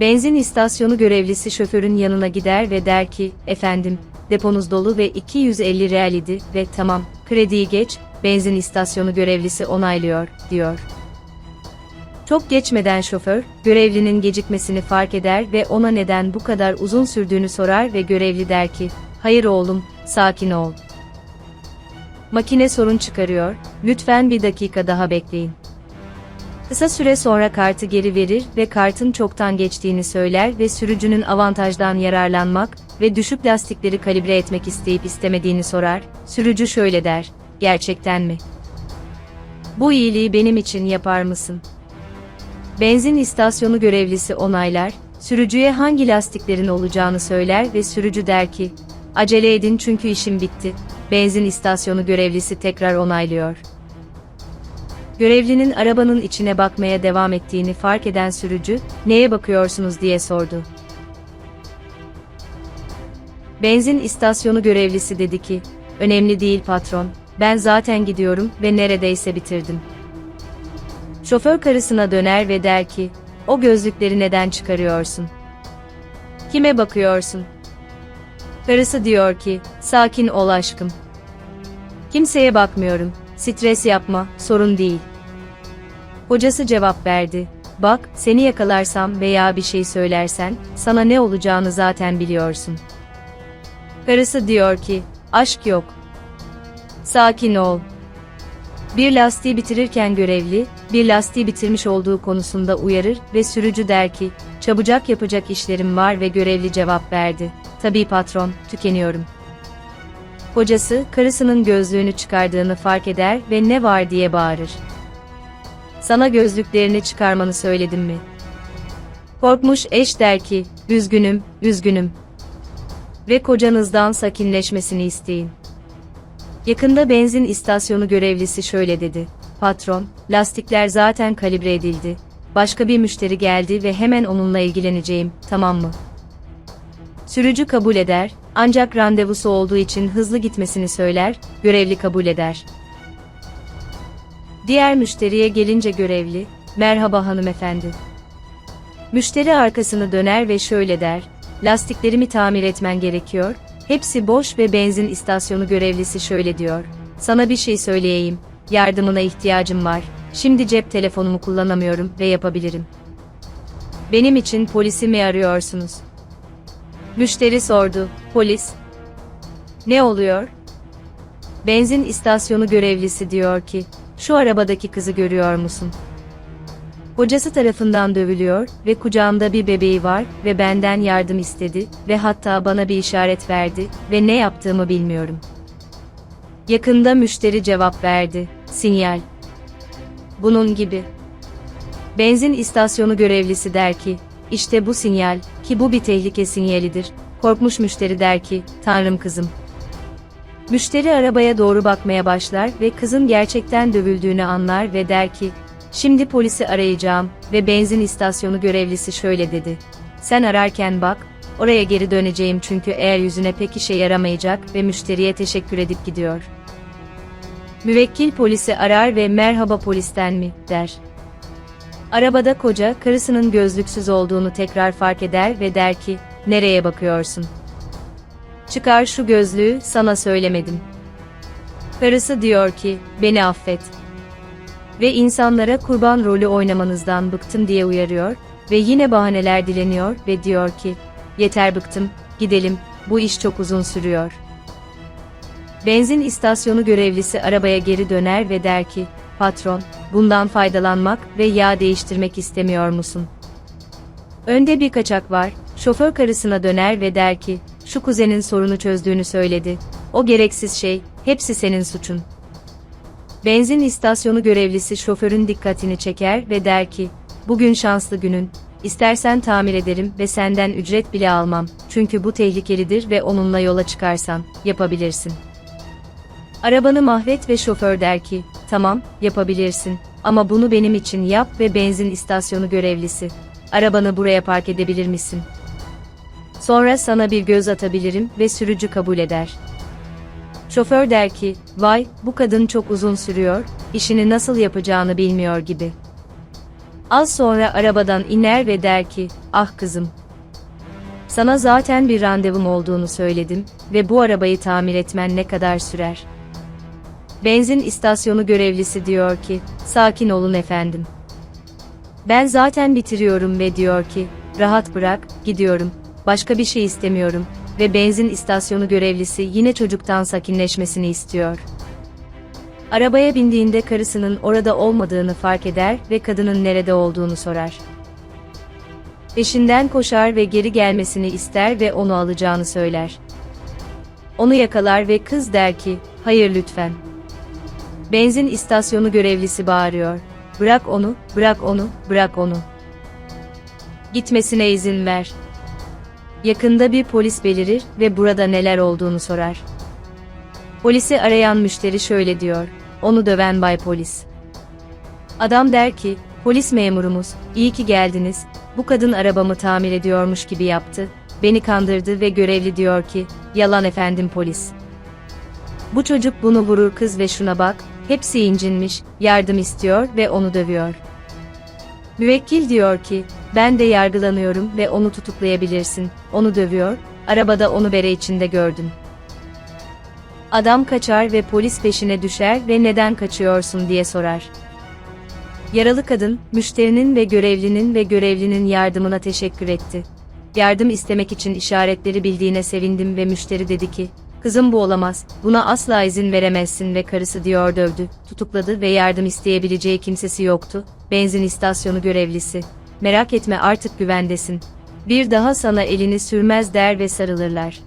Benzin istasyonu görevlisi şoförün yanına gider ve der ki, efendim, deponuz dolu ve 250 real idi ve tamam, krediyi geç, benzin istasyonu görevlisi onaylıyor, diyor. Çok geçmeden şoför, görevlinin gecikmesini fark eder ve ona neden bu kadar uzun sürdüğünü sorar ve görevli der ki, hayır oğlum, sakin ol. Makine sorun çıkarıyor, lütfen bir dakika daha bekleyin. Kısa süre sonra kartı geri verir ve kartın çoktan geçtiğini söyler ve sürücünün avantajdan yararlanmak ve düşük lastikleri kalibre etmek isteyip istemediğini sorar. Sürücü şöyle der, gerçekten mi? Bu iyiliği benim için yapar mısın? Benzin istasyonu görevlisi onaylar, sürücüye hangi lastiklerin olacağını söyler ve sürücü der ki, acele edin çünkü işim bitti. Benzin istasyonu görevlisi tekrar onaylıyor. Görevlinin arabanın içine bakmaya devam ettiğini fark eden sürücü, neye bakıyorsunuz diye sordu. Benzin istasyonu görevlisi dedi ki, önemli değil patron, ben zaten gidiyorum ve neredeyse bitirdim. Şoför karısına döner ve der ki, o gözlükleri neden çıkarıyorsun? Kime bakıyorsun? Karısı diyor ki, sakin ol aşkım. Kimseye bakmıyorum, stres yapma, sorun değil. Hocası cevap verdi. Bak, seni yakalarsam veya bir şey söylersen, sana ne olacağını zaten biliyorsun. Karısı diyor ki, aşk yok. Sakin ol. Bir lastiği bitirirken görevli, bir lastiği bitirmiş olduğu konusunda uyarır ve sürücü der ki, çabucak yapacak işlerim var ve görevli cevap verdi. Tabii patron, tükeniyorum. Kocası, karısının gözlüğünü çıkardığını fark eder ve ne var diye bağırır. Sana gözlüklerini çıkarmanı söyledim mi? Korkmuş eş der ki, üzgünüm, üzgünüm. Ve kocanızdan sakinleşmesini isteyin. Yakında benzin istasyonu görevlisi şöyle dedi. Patron, lastikler zaten kalibre edildi. Başka bir müşteri geldi ve hemen onunla ilgileneceğim, tamam mı? Sürücü kabul eder, ancak randevusu olduğu için hızlı gitmesini söyler, görevli kabul eder. Diğer müşteriye gelince görevli, merhaba hanımefendi. Müşteri arkasını döner ve şöyle der, lastiklerimi tamir etmen gerekiyor, hepsi boş ve benzin istasyonu görevlisi şöyle diyor, sana bir şey söyleyeyim, yardımına ihtiyacım var, şimdi cep telefonumu kullanamıyorum ve yapabilirim. Benim için polisi mi arıyorsunuz? Müşteri sordu, polis. Ne oluyor? Benzin istasyonu görevlisi diyor ki, şu arabadaki kızı görüyor musun? Kocası tarafından dövülüyor ve kucağımda bir bebeği var ve benden yardım istedi ve hatta bana bir işaret verdi ve ne yaptığımı bilmiyorum. Yakında müşteri cevap verdi. Sinyal. Bunun gibi. Benzin istasyonu görevlisi der ki, işte bu sinyal, ki bu bir tehlike sinyalidir. Korkmuş müşteri der ki, Tanrım kızım. Müşteri arabaya doğru bakmaya başlar ve kızın gerçekten dövüldüğünü anlar ve der ki, şimdi polisi arayacağım ve benzin istasyonu görevlisi şöyle dedi. Sen ararken bak, oraya geri döneceğim çünkü eğer yüzüne pek işe yaramayacak ve müşteriye teşekkür edip gidiyor. Müvekkil polisi arar ve merhaba polisten mi, der. Arabada koca, karısının gözlüksüz olduğunu tekrar fark eder ve der ki, nereye bakıyorsun? Çıkar şu gözlüğü, sana söylemedim. Karısı diyor ki, beni affet. Ve insanlara kurban rolü oynamanızdan bıktım diye uyarıyor ve yine bahaneler dileniyor ve diyor ki, yeter bıktım, gidelim, bu iş çok uzun sürüyor. Benzin istasyonu görevlisi arabaya geri döner ve der ki, patron, bundan faydalanmak ve yağ değiştirmek istemiyor musun? Önde bir kaçak var, şoför karısına döner ve der ki, şu kuzenin sorunu çözdüğünü söyledi. O gereksiz şey, hepsi senin suçun. Benzin istasyonu görevlisi şoförün dikkatini çeker ve der ki, bugün şanslı günün, istersen tamir ederim ve senden ücret bile almam, çünkü bu tehlikelidir ve onunla yola çıkarsan, yapabilirsin. Arabanı mahvet ve şoför der ki, tamam, yapabilirsin, ama bunu benim için yap ve benzin istasyonu görevlisi, arabanı buraya park edebilir misin? Sonra sana bir göz atabilirim ve sürücü kabul eder. Şoför der ki, vay, bu kadın çok uzun sürüyor, işini nasıl yapacağını bilmiyor gibi. Az sonra arabadan iner ve der ki, ah kızım. Sana zaten bir randevum olduğunu söyledim ve bu arabayı tamir etmen ne kadar sürer? Benzin istasyonu görevlisi diyor ki, sakin olun efendim. Ben zaten bitiriyorum ve diyor ki, rahat bırak, gidiyorum, başka bir şey istemiyorum ve benzin istasyonu görevlisi yine çocuktan sakinleşmesini istiyor. Arabaya bindiğinde karısının orada olmadığını fark eder ve kadının nerede olduğunu sorar. Peşinden koşar ve geri gelmesini ister ve onu alacağını söyler. Onu yakalar ve kız der ki, hayır lütfen. Benzin istasyonu görevlisi bağırıyor. Bırak onu, bırak onu, bırak onu. Gitmesine izin ver. Yakında bir polis belirir ve burada neler olduğunu sorar. Polisi arayan müşteri şöyle diyor. Onu döven bay polis. Adam der ki, polis memurumuz, iyi ki geldiniz, bu kadın arabamı tamir ediyormuş gibi yaptı, beni kandırdı ve görevli diyor ki, yalan efendim polis. Bu çocuk bunu vurur kız ve şuna bak, hepsi incinmiş, yardım istiyor ve onu dövüyor. Müvekkil diyor ki, ben de yargılanıyorum ve onu tutuklayabilirsin, onu dövüyor, arabada onu bere içinde gördüm. Adam kaçar ve polis peşine düşer ve neden kaçıyorsun diye sorar. Yaralı kadın, müşterinin ve görevlinin ve görevlinin yardımına teşekkür etti. Yardım istemek için işaretleri bildiğine sevindim ve müşteri dedi ki, kızım bu olamaz, buna asla izin veremezsin ve karısı diyor dövdü, tutukladı ve yardım isteyebileceği kimsesi yoktu, benzin istasyonu görevlisi. Merak etme artık güvendesin. Bir daha sana elini sürmez der ve sarılırlar.